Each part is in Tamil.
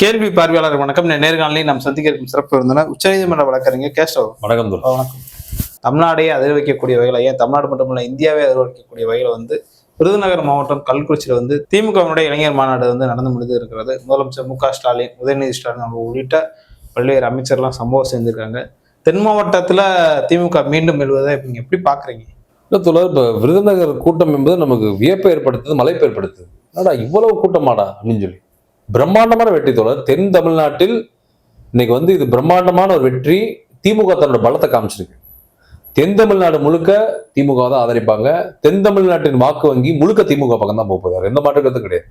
கேள்வி பார்வையாளர் வணக்கம். நேர்காணலில் நாம் சந்திக்க இருக்கும் சிறப்பு விருந்தினர் உச்சநீதிமன்ற வழக்கறிஞர் கேசவ் வணக்கம் வணக்கம். தமிழ்நாடே அதிர வைக்கக்கூடிய வகையில் ஏன் தமிழ்நாடு மட்டுமல்ல இந்தியாவே அதிர வைக்கக்கூடிய வகையில் வந்து விருதுநகர் மாவட்டம் கள்ளக்குறிச்சியில் வந்து திமுகவினுடைய இளைஞர் மாநாடு வந்து நடந்து முடிந்து இருக்கிறது. முதலமைச்சர் மு க ஸ்டாலின் உதயநிதி ஸ்டாலின் அவர்கள் உள்ளிட்ட பல்வேறு அமைச்சர்லாம் சம்பவம் செஞ்சிருக்காங்க. தென் மாவட்டத்தில் திமுக மீண்டும் எழுவதை இப்ப நீங்க எப்படி பாக்குறீங்க? இல்லை தோழர் இப்போ விருதுநகர் கூட்டம் என்பது நமக்கு வியப்பை ஏற்படுத்துது மலைப்பை ஏற்படுத்துது. என்னடா இவ்வளவு கூட்டமாடா அப்படின்னு சொல்லி. பிரம்மாண்டமான வெற்றி தோழர். தென் தமிழ்நாட்டில் இன்னைக்கு வந்து இது பிரம்மாண்டமான ஒரு வெற்றி திமுக தன்னோட பலத்தை காமிச்சிருக்கு. தென் தமிழ்நாடு முழுக்க திமுக தான் ஆதரிப்பாங்க. தென் தமிழ்நாட்டின் வாக்கு வங்கி முழுக்க திமுக பக்கம் தான் போகுது. எந்த மாற்று கருத்தும் கிடையாது.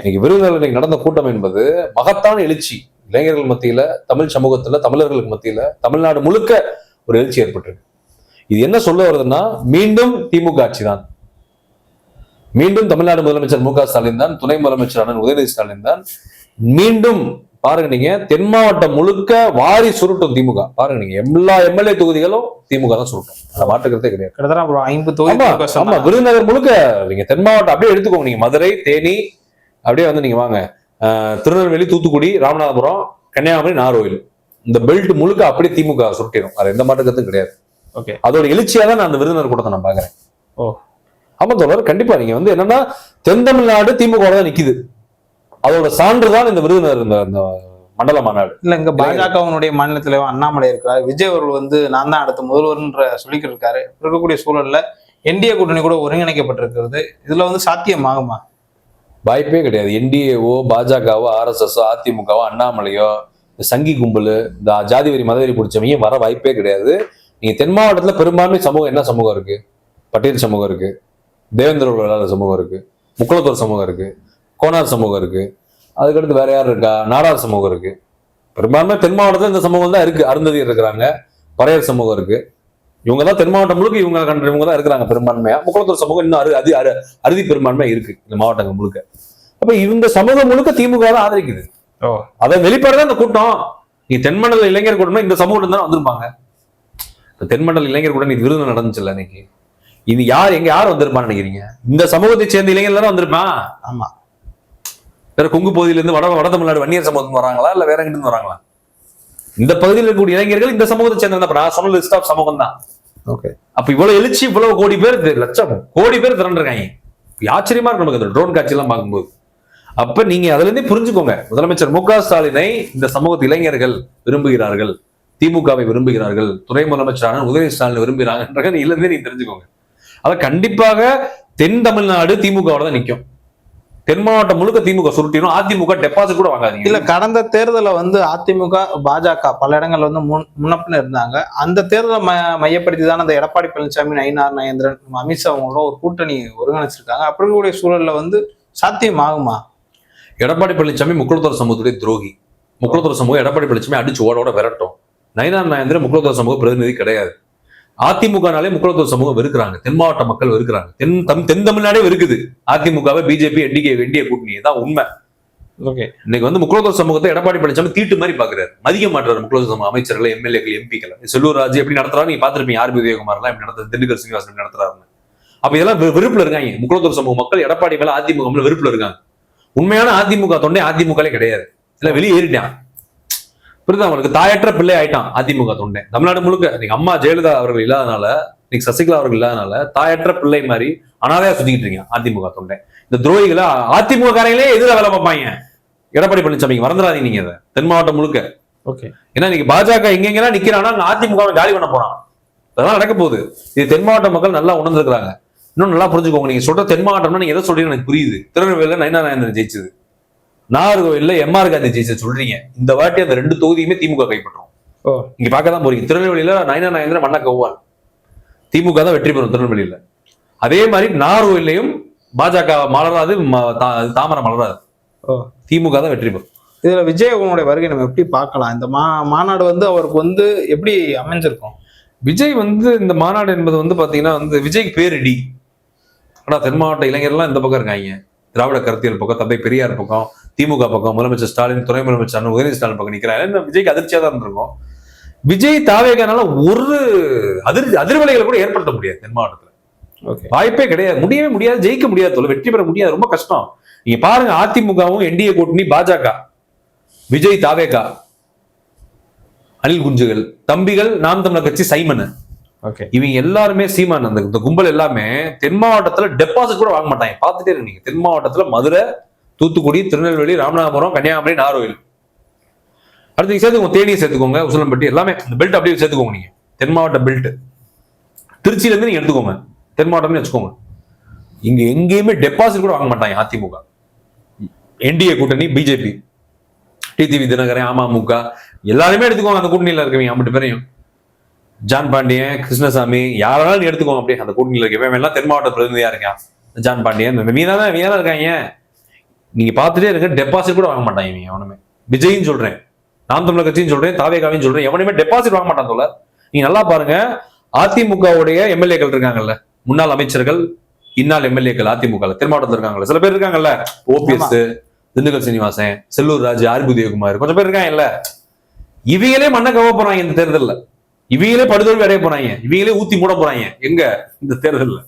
இன்னைக்கு விருதுநகர் இன்னைக்கு நடந்த கூட்டம் என்பது மகத்தான எழுச்சி. இளைஞர்கள் மத்தியில தமிழ் சமூகத்துல தமிழர்களுக்கு மத்தியில தமிழ்நாடு முழுக்க ஒரு எழுச்சி ஏற்பட்டிருக்கு. இது என்ன சொல்ல வருதுன்னா மீண்டும் திமுக ஆட்சி தான் மீண்டும் தமிழ்நாடு முதலமைச்சர் மு க ஸ்டாலின் தான் துணை முதலமைச்சர் அண்ணன் உதயநிதி ஸ்டாலின் தான். மீண்டும் பாருங்க நீங்க தென் மாவட்டம் முழுக்க வாரி சுருட்டும் திமுக. பாருங்க நீங்க எல்லா எம்எல்ஏ தொகுதிகளும் திமுக தான் சுருட்டும். அதை மாற்றுக்கிறதே கிடையாது. கிட்டத்தட்ட ஐம்பது தொகுதி ஆமா. விருதுநகர் முழுக்க. நீங்க தென் மாவட்டம் அப்படியே எடுத்துக்கோங்க. நீங்க மதுரை தேனி அப்படியே வந்து நீங்க வாங்க. திருநெல்வேலி தூத்துக்குடி ராமநாதபுரம் கன்னியாகுமரி நாகர்கோவில். இந்த பெல்ட் முழுக்க அப்படியே திமுக சுருட்டிடும். அது எந்த மாற்றத்தும் கிடையாது. ஓகே. அதோட எழுச்சியா தான் நான் அந்த விருதுநகர் கூட்டத்தை நான் பாக்குறேன் ஓ. ஆமா தோழர் கண்டிப்பா. நீங்க வந்து என்னன்னா தென் தமிழ்நாடு திமுக தான் நிக்குது. அதோட சான்று தான் இந்த விருதுநகர் இந்த மண்டல மாநாடு. இல்ல இங்க பாஜகவினுடைய மாநில தலைவர் அண்ணாமலை இருக்கிறார். விஜய் அவர்கள் வந்து நான் தான் அடுத்த முதல்வர்ன்ற சொல்லிக்கிட்டு இருக்காரு இருக்கக்கூடிய சூழல்ல என்டிஏ கூட்டணி கூட ஒருங்கிணைக்கப்பட்டிருக்கிறது. இதுல வந்து சாத்தியமாகுமா வாய்ப்பே கிடையாது. என்டிஏவோ பாஜகவோ ஆர்எஸ்எஸ்ஓ அதிமுகவோ அண்ணாமலையோ சங்கி கும்பல் இந்த ஜாதி வரி மதவெறி பிடிச்சவங்க வர வாய்ப்பே கிடையாது. நீங்க தென் மாவட்டத்துல பெரும்பான்மை சமூகம் என்ன சமூகம் இருக்கு? பட்டியல் சமூகம் இருக்கு. தேவேந்திர வேளாளர் சமூகம் இருக்கு. முக்குளத்தூர் சமூகம் இருக்கு. கோனார் சமூகம் இருக்கு. அதுக்கடுத்து வேற யார் இருக்கா? நாடார் சமூகம் இருக்கு. பெரும்பான்மை தென் மாவட்டத்துல இந்த சமூகம் தான் இருக்கு. அருந்ததியர் இருக்கிறாங்க. பறையர் சமூகம் இருக்கு. இவங்க தான் தென் மாவட்டம் முழுக்க இவங்க கண்ட இவங்க தான் இருக்கிறாங்க பெரும்பான்மையா. முக்குளத்தூர் சமூகம் இன்னும் அரு அதி அரு- அறுதி பெரும்பான்மை இருக்கு இந்த மாவட்டங்கள் முழுக்க. அப்ப இந்த சமூகம் முழுக்க திமுக தான் ஆதரிக்குது. ஓ. அதை வெளிப்பாடு தான் இந்த கூட்டம். நீ தென்மண்டல இளைஞர் கூட்டம்னா இந்த சமூகம் தான் வந்திருப்பாங்க. தென்மண்டல இளைஞர் கூட்டம் நீ விருது நடந்துச்சுல்ல இன்னைக்கு. இது யார் எங்க யார் வந்திருப்பான்னு நினைக்கிறீங்க? இந்த சமூகத்தை சேர்ந்த இளைஞர் தானே வந்திருப்பான் ஆமா. வேற கொங்கு பகுதியில இருந்து வட வட தமிழ்நாடு வன்னியர் சமூகத்துல வராங்களா இல்ல வேற எங்கிட்டு இருந்து வராங்களா? இந்த பகுதியில் இருக்கக்கூடிய இளைஞர்கள் இந்த சமூகத்தை சேர்ந்தவங்க. நான் சொன்ன லிஸ்ட் ஆஃப் சமூகம் தான். ஓகே அப்ப இவ்வளவு எழுச்சி இவ்வளவு கோடி பேர் லட்சம் கோடி பேர் திரண்டிருக்காங்க. ஆச்சரியமா இருக்கு நமக்கு இந்த ட்ரோன் காட்சி எல்லாம் பார்க்கும்போது. அப்ப நீங்க அதுல இருந்தே புரிஞ்சுக்கோங்க. முதலமைச்சர் மு க ஸ்டாலினை இந்த சமூகத்து இளைஞர்கள் விரும்புகிறார்கள். திமுகவை விரும்புகிறார்கள். துணை முதலமைச்சரான உதயநிதி ஸ்டாலின் விரும்புகிறாங்கன்றத நீ இருந்தே நீங்க தெரிஞ்சுக்கோங்க. அத கண்டிப்பாக தென் தமிழ்நாடு திமுகவோட தான் நிக்கும். தென் மாவட்டம் முழுக்க திமுக சுருட்டிடும் அதிமுக டெபாசிட் கூட வாங்காதீங்க. இல்ல கடந்த தேர்தலை வந்து அதிமுக பாஜக பல இடங்கள்ல வந்து முன் முன்னப்பின்னு இருந்தாங்க. அந்த தேர்தலை மையப்படுத்தி தான் அந்த எடப்பாடி பழனிசாமி நயினார் நயேந்திரன் அமித்ஷா அவங்களோட ஒரு கூட்டணி ஒருங்கிணைச்சிருக்காங்க. அப்படி இருக்கக்கூடிய சூழல்ல வந்து சாத்தியம் ஆகுமா? எடப்பாடி பழனிசாமி முக்குளத்தூர் சமூகத்துடைய துரோகி. முக்குளத்தூர் சமூகம் எடப்பாடி பழனிசாமி அடிச்சு ஓட ஓட விரட்டும். நயினார் நாயந்திரன் முக்குளத்தூர் சமூக பிரதிநிதி கிடையாது. அதிமுகனாலே முக்குளத்தூர் சமூகம் வெறுக்கிறாங்க. தென் மாவட்ட மக்கள் வெறுக்கிறாங்க. தென் தம் தென் தமிழ்நாடே வெறுக்குது. அதிமுகவை பிஜேபி என்டிகே என்டிஏ கூட்டணி தான் உண்மை. ஓகே. இன்னைக்கு வந்து முக்குளத்தூர் சமூகத்தை எடப்பாடி பழனிசாமி தீட்டு மாதிரி பாக்குறாரு மதிக்க மாட்டாரு முக்குளத்தூர் சமூக அமைச்சர்கள் எம்எல்ஏக்கள் எம்பிக்கள். செல்லூர் ராஜு எப்படி நடத்துறாரு? நீங்க பாத்திருப்பீங்க ஆர்பி உதயகுமார்லாம் எப்படி நடத்துறது திண்டுக்கல் சீனிவாசன் நடத்துறாருன்னு. அப்ப இதெல்லாம் வெறுப்புல இருக்காங்க. முக்குளத்தூர் சமூக மக்கள் எடப்பாடி மேல அதிமுக வெறுப்புல இருக்காங்க. உண்மையான அதிமுக தொண்டை அதிமுகலே கிடையாது. இல்ல வெளியே ஏறிட்டான். புரியுதா? அவனுக்கு தாயற்ற பிள்ளை ஆயிட்டான் அதிமுக தொண்டை. தமிழ்நாடு முழுக்க நீங்க அம்மா ஜெயலலிதா அவர்கள் இல்லாதனால இன்னைக்கு சசிகலா அவர்கள் இல்லாதனால தாயற்ற பிள்ளை மாதிரி அனாதையா சுத்திக்கிட்டு இருக்கீங்க அதிமுக தொண்டை. இந்த துரோகிகளை அதிமுக காரங்களே எதிர வேலை பார்ப்பாங்க. எடப்பாடி பழனிசாமிக்கு மறந்துடாதீங்க நீங்க அதை தென் மாவட்டம் முழுக்க. ஓகே. ஏன்னா இன்னைக்கு பாஜக எங்கெங்கெல்லாம் நிக்கிறானா அங்க அதிமுக காலி பண்ண போறான். அதெல்லாம் நடக்க போகுது. இது தென் மாவட்ட மக்கள் நல்லா உணர்ந்துருக்காங்க இன்னும் நல்லா புரிஞ்சுக்கோங்க. நீங்க சொல்ற தென் மாவட்டம்னா நீங்க எதை சொல்றீங்கன்னு எனக்கு புரியுது. திருநெல்வேலியில நைனா நாயந்திரன் ஜெயிச்சது. நாகர்கோவில்ல எம்ஆர் காந்தி ஜெயிச்சது சொல்றீங்க. இந்த வாட்டி அந்த ரெண்டு தொகுதியுமே திமுக கைப்பற்றும். இங்க பார்க்க தான் போறீங்க. திருநெல்வேலியில நைனா நாயந்திரன் மண்ண கவ்வால் திமுக தான் வெற்றி பெறும் திருநெல்வேலியில. அதே மாதிரி நாகர்கோவிலையும் பாஜக மலராது தாமரை மலராது. ஓ. திமுக தான் வெற்றி பெறும். இதுல விஜய் அவங்களுடைய வருகை நம்ம எப்படி பார்க்கலாம்? இந்த மா மாநாடு வந்து அவருக்கு வந்து எப்படி அமைஞ்சிருக்கும்? விஜய் வந்து இந்த மாநாடு என்பது வந்து பாத்தீங்கன்னா வந்து விஜய்க்கு பேரிடி. ஆனா தென் மாவட்ட இளைஞர்லாம் இந்த பக்கம் இருக்காங்க. திராவிட கருத்தியல் பக்கம் தந்தை பெரியார் பக்கம் திமுக பக்கம் முதலமைச்சர் ஸ்டாலின் துணை முதலமைச்சர் உதயநிதி ஸ்டாலின் பக்கம் நிக்கிறாங்க இந்த விஜய்க்கு அதிர்ச்சியா தான் இருக்கும் விஜய் தாவேகனால ஒரு அதிர் அதிர்வலைகளை கூட ஏற்படுத்த முடியாது தென் மாவட்டத்துல ஓகே. வாய்ப்பே கிடையாது. முடியவே முடியாது ஜெயிக்க முடியாது தோழர். வெற்றி பெற முடியாது ரொம்ப கஷ்டம். நீங்க பாருங்க அதிமுகவும் என்டிஏ கூட்டணி பாஜக விஜய் தாவேகா அனில் குஞ்சுகள் தம்பிகள் நாம் தமிழர் கட்சி சைமன். இவங்க எல்லாருமே சீமான் அந்த இந்த கும்பல் எல்லாமே தென் மாவட்டத்துல டெபாசிட் கூட வாங்க மாட்டாங்க. பார்த்துட்டே இருக்கீங்க தென் மாவட்டத்துல மதுரை தூத்துக்குடி திருநெல்வேலி ராமநாதபுரம் கன்னியாகுமரி நாகர்கோவில். அடுத்து சேர்த்துக்கோங்க. தேனியை சேர்த்துக்கோங்க. உசிலம்பட்டி எல்லாமே இந்த பெல்ட் அப்படியே சேர்த்துக்கோங்க நீங்க. தென் மாவட்ட பெல்ட் திருச்சியிலேருந்து நீங்கள் நீங்க எடுத்துக்கோங்க. தென் மாவட்டம்னு வச்சுக்கோங்க. இங்க எங்கேயுமே டெபாசிட் கூட வாங்க மாட்டாங்க அதிமுக. என்டிஏ கூட்டணி பிஜேபி டிடிவி தினகரன் அமமுக. எல்லாருமே எடுத்துக்கோங்க. அந்த கூட்டணியில் இருக்கவங்க ஐம்பது பேரையும். ஜான் பாண்டியன் கிருஷ்ணசாமி யாராலும் நீ எடுத்துக்கோங்க அப்படியே அந்த கூட்டணியில இருக்கவன் எல்லாம் தென் மாவட்ட பிரதிநிதியா இருக்கான். ஜான் பாண்டியன் மீனா தான் மீனா இருக்காங்க. நீங்க பார்த்துட்டே இருங்க. டெபாசிட் கூட வாங்க மாட்டாங்க இவங்க எவனுமே. விஜய்னு சொல்றேன். நாம் தமிழர் கட்சின்னு சொல்றேன். தாவேகாவையும் சொல்றேன். எவனுமே டெபாசிட் வாங்க மாட்டான் தோல நீங்க நல்லா பாருங்க. அதிமுகவுடைய எம்எல்ஏக்கள் இருக்காங்கல்ல. முன்னாள் அமைச்சர்கள் இந்நாள் எம்எல்ஏக்கள் அதிமுக தென் மாவட்டத்தில் இருக்காங்கல்ல. சில பேர் இருக்காங்கல்ல. OPS Dindigul Sreenivasan Sellur Raj R. Udhayakumar கொஞ்சம் பேர் இருக்காங்கல்ல. இவங்களே மண்ணை கவ போறாங்க இந்த தேர்தல்ல. இவங்களே படுதோல்வி அடைய போறாங்க. இவங்களே ஊத்தி மூட போறாங்க. எங்க? இந்த தேர்தல்ல.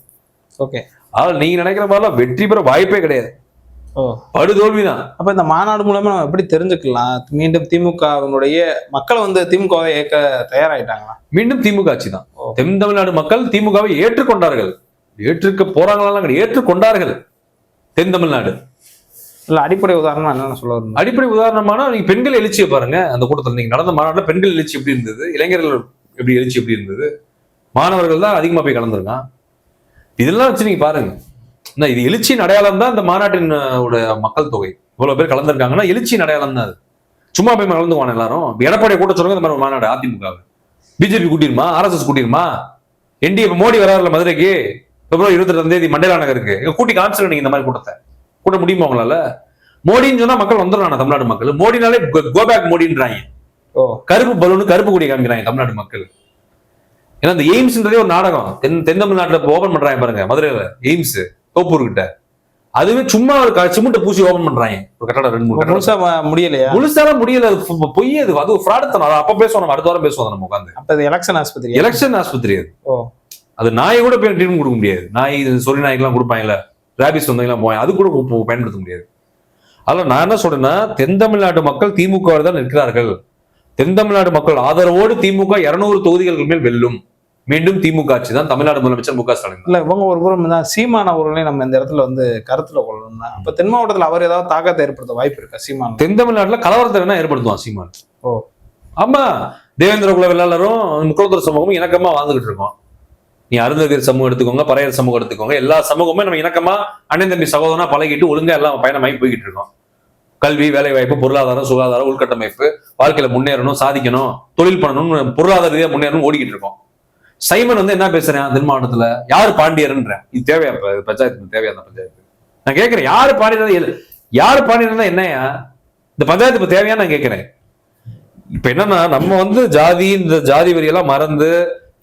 ஓகே அதாவது நீங்க நினைக்கிற மாதிரிலாம் வெற்றி பெற வாய்ப்பே கிடையாது. ஓ. படுதோல்விதான். அப்ப இந்த மாநாடு மூலமா நம்ம எப்படி தெரிஞ்சுக்கலாம்? மீண்டும் திமுகவினுடைய மக்கள் வந்து திமுகவை ஏற்க தயாராயிட்டாங்களா? மீண்டும் திமுக ஆட்சி தான். தென் தமிழ்நாடு மக்கள் திமுகவை ஏற்றுக்கொண்டார்கள். ஏற்றுக்க போறாங்களா ஏற்றுக்கொண்டார்கள். தென் தமிழ்நாடு. இல்ல அடிப்படை உதாரணம் என்னன்னு சொல்ல அடிப்படை உதாரணமான நீங்க பெண்கள் எழுச்சியை பாருங்க. அந்த கூட்டத்தில் நீங்க நடந்த மாநாட்டுல பெண்கள் எழுச்சி எப்படி இருந்தது? இளைஞர்கள் எப்படி எழுச்சி எப்படி இருந்தது? மாணவர்கள் தான் அதிகமாக போய் கலந்துருக்கான். இதெல்லாம் வச்சு நீங்கள் பாருங்க. என்ன, இது எழுச்சியின் அடையாளம் தான் இந்த மாநாட்டின் மக்கள் தொகை. இவ்வளோ பேர் கலந்துருக்காங்கன்னா எழுச்சியின் அடையாளம் தான் அது. சும்மா போய் கலந்துக்குவான் எல்லாரும். இப்ப எடப்பாடியை கூட்ட சொல்லுங்க இந்த மாதிரி ஒரு மாநாடு அதிமுக பிஜேபி கூட்டிருமா? ஆர்எஸ்எஸ் கூட்டிருமா? என்டி மோடி வராருல மதுரைக்கு. பிப்ரவரி இருபத்தி ரெண்டாம் தேதி மண்டேலா நகருக்கு. இங்க கூட்டி காமிச்சிருங்க நீங்க இந்த மாதிரி கூட்டத்தை. கூட்ட முடியுமா உங்களால? மோடின்னு சொன்னா மக்கள் வந்துடுறாங்க தமிழ்நாடு மக்கள். மோடினாலே கோபேக் மோடின்றாங்க. கருப்பு பலூன் கருப்பு கொடி காமிக்கிறாங்க தமிழ்நாடு மக்கள். ஏன்னா இந்த எய்ம்ஸ்ன்றதே ஒரு நாடகம். தென் தென் தமிழ்நாட்டுல ஓபன் பண்றாங்க பாருங்க மதுரையில எய்ம்ஸ் தோப்பூர் கிட்ட. அதுவே சும்மா ஒரு சிமெண்ட்டை பூசி ஓபன் பண்றாங்க. ஒரு கட்டடம் ரெண்டு மூணு முழுசா முடியலையா? முழுசால முடியல அது பொய் அது அது ஒரு ஃப்ராட் அதை அப்ப பேசுவோம் நம்ம அடுத்த வாரம் பேசுவோம் நம்ம உட்காந்து அப்ப எலெக்ஷன் ஆஸ்பத்திரி எலெக்ஷன் ஆஸ்பத்திரி அது. அது நாயை கூட ட்ரீட்மெண்ட் கொடுக்க முடியாது. நாய் சொறி நாய்க்கெல்லாம் கொடுப்பாங்கல்ல ரேபிஸ் வந்தவங்கலாம் போய் அது கூட பயன்படுத்த முடியாது. அதில் நான் என்ன சொல்றேன்னா தென் தமிழ்நாடு மக்கள் திமுக தான் நிற்கிறார்கள். தென் தமிழ்நாடு மக்கள் ஆதரவோடு திமுக இருநூறு தொகுதிகளுக்கு மேல் வெல்லும். மீண்டும் திமுக ஆட்சி தான் தமிழ்நாடு முதலமைச்சர் மு க ஸ்டாலின். இல்ல இவங்க ஒரு புறம் தான் சீமான அவர்களையும் நம்ம இந்த இடத்துல வந்து கருத்துல கொள்ளணும்னா அப்ப தென் மாவட்டத்துல அவர் ஏதாவது தாக்கத்தை ஏற்படுத்த வாய்ப்பு இருக்கா சீமான்? தென் தமிழ்நாட்டுல கலவரத்தை வேணா ஏற்படுத்துவான் சீமான். ஓ. ஆமா தேவேந்திர குல வெள்ளாளரும் முக்குளத்தூர் சமூகமும் இணக்கமா வாழ்ந்துகிட்டு இருக்கோம். நீ அருந்ததிர் சமூகம் எடுத்துக்கோங்க பறையர் சமூகம் எடுத்துக்கோங்க எல்லா சமூகமுமே நம்ம இணக்கமா அண்ணன் தம்பி சகோதரனா பழகிட்டு ஒழுங்கா எல்லாம் பயணமாகி போய்கிட்டு இருக்கோம். கல்வி வேலைவாய்ப்பு பொருளாதாரம் சுகாதாரம் உள்கட்டமைப்பு வாழ்க்கையில முன்னேறணும் சாதிக்கணும் தொழில் பண்ணணும் பொருளாதார ரீதியாக முன்னேறணும் ஓடிக்கிட்டு இருக்கோம். சைமன் வந்து என்ன பேசுறேன் தென் மாவட்டத்துல? யாரு பாண்டியர்ன்ற இது தேவையா பஞ்சாயத்து தேவையா அந்த பஞ்சாயத்து நான் கேட்கிறேன் யாரு பாண்டியர் யார் யாரு பாண்டியர்னா என்னையா இந்த பஞ்சாயத்து இப்ப தேவையா நான் கேட்கிறேன். இப்ப என்னன்னா நம்ம வந்து ஜாதி இந்த ஜாதி வரியெல்லாம் மறந்து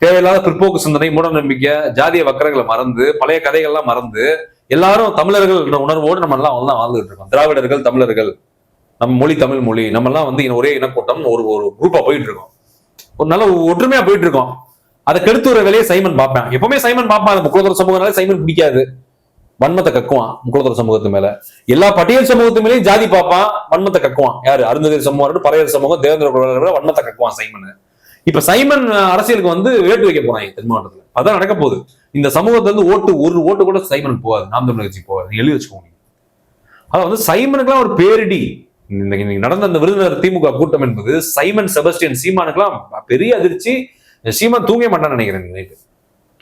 தேவையில்லாத பிற்போக்கு சிந்தனை மூட நம்பிக்கை ஜாதிய வக்கரங்களை மறந்து பழைய கதைகள்லாம் மறந்து எல்லாரும் தமிழர்கள் உணர்வோடு நம்ம எல்லாம் வந்து இருக்கோம். திராவிடர்கள் தமிழர்கள் நம்ம மொழி தமிழ் மொழி நம்ம எல்லாம் வந்து ஒரே இனக்கூட்டம் ஒரு ஒரு குரூப்பா போயிட்டு இருக்கோம். ஒரு நல்ல ஒற்றுமையா போயிட்டு இருக்கோம். அதை கெடுத்து ஒரு வேலையை சைமன் பார்ப்பேன். எப்பவுமே சைமன் பார்ப்பான். அந்த முக்குளத்தூர் சமூகனால சைமன் பிடிக்காது. வன்மத்தை கக்குவான் முக்குளத்தூர் சமூகத்து மேல. எல்லா பட்டியல் சமூகத்து மேலேயும் ஜாதி பார்ப்பான் வன்மத்தை கக்குவான். யாரு? அருந்ததிர் சமூகம் பறையர் சமூகம் தேவேந்திர வன்மத்தை கக்குவான் சைமன். இப்ப சைமன் அரசியலுக்கு வந்து வேட்டு வைக்க போறாங்க தென் மாவட்டத்துல. அதான் நடக்க போகுது. இந்த சமூகத்துல இருந்து ஓட்டு ஒரு ஓட்டு கூட சைமன் போகாது. நாம் தமிழர் கட்சி போகாது. எழுதி வச்சுக்கோங்க. அதாவது வந்து சைமனுக்குலாம் ஒரு பேரிடி. இன்னைக்கு நடந்த அந்த விருதுநகர் திமுக கூட்டம் என்பது சைமன் செபஸ்டியன் சீமானுக்குலாம் பெரிய அதிர்ச்சி. சீமான் தூங்க மாட்டான்னு நினைக்கிறேன் நைட்டு.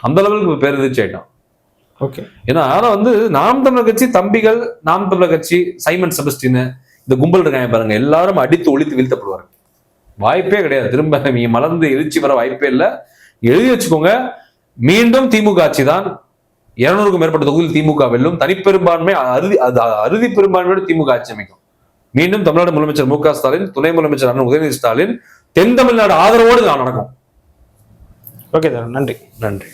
அந்த அளவுக்கு பேரதிர்ச்சி ஆயிட்டான். ஓகே. ஏன்னா ஆனா வந்து நாம் தமிழர் கட்சி தம்பிகள் நாம் தமிழர் கட்சி சைமன் செபஸ்டின் இந்த கும்பல் இருக்காங்க பாருங்க எல்லாரும் அடித்து ஒழித்து வீழ்த்தப்படுவாங்க வாய்ப்பே கிடையாது. திரும்ப நீங்க மலர்ந்து எழுச்சி வர வாய்ப்பே இல்லை. எழுதி வச்சுக்கோங்க. மீண்டும் திமுக ஆட்சி தான். இருநூறுக்கும் மேற்பட்ட தொகுதியில் திமுக வெல்லும். தனிப்பெரும்பான்மை அறுதி அது அறுதி பெரும்பான்மையோடு திமுக ஆட்சி அமைக்கும். மீண்டும் தமிழ்நாடு முதலமைச்சர் மு க ஸ்டாலின் துணை முதலமைச்சர் அண்ணன் உதயநிதி ஸ்டாலின் தென் தமிழ்நாடு ஆதரவோடு இது நடக்கும். Okay sir. நன்றி. நன்றி.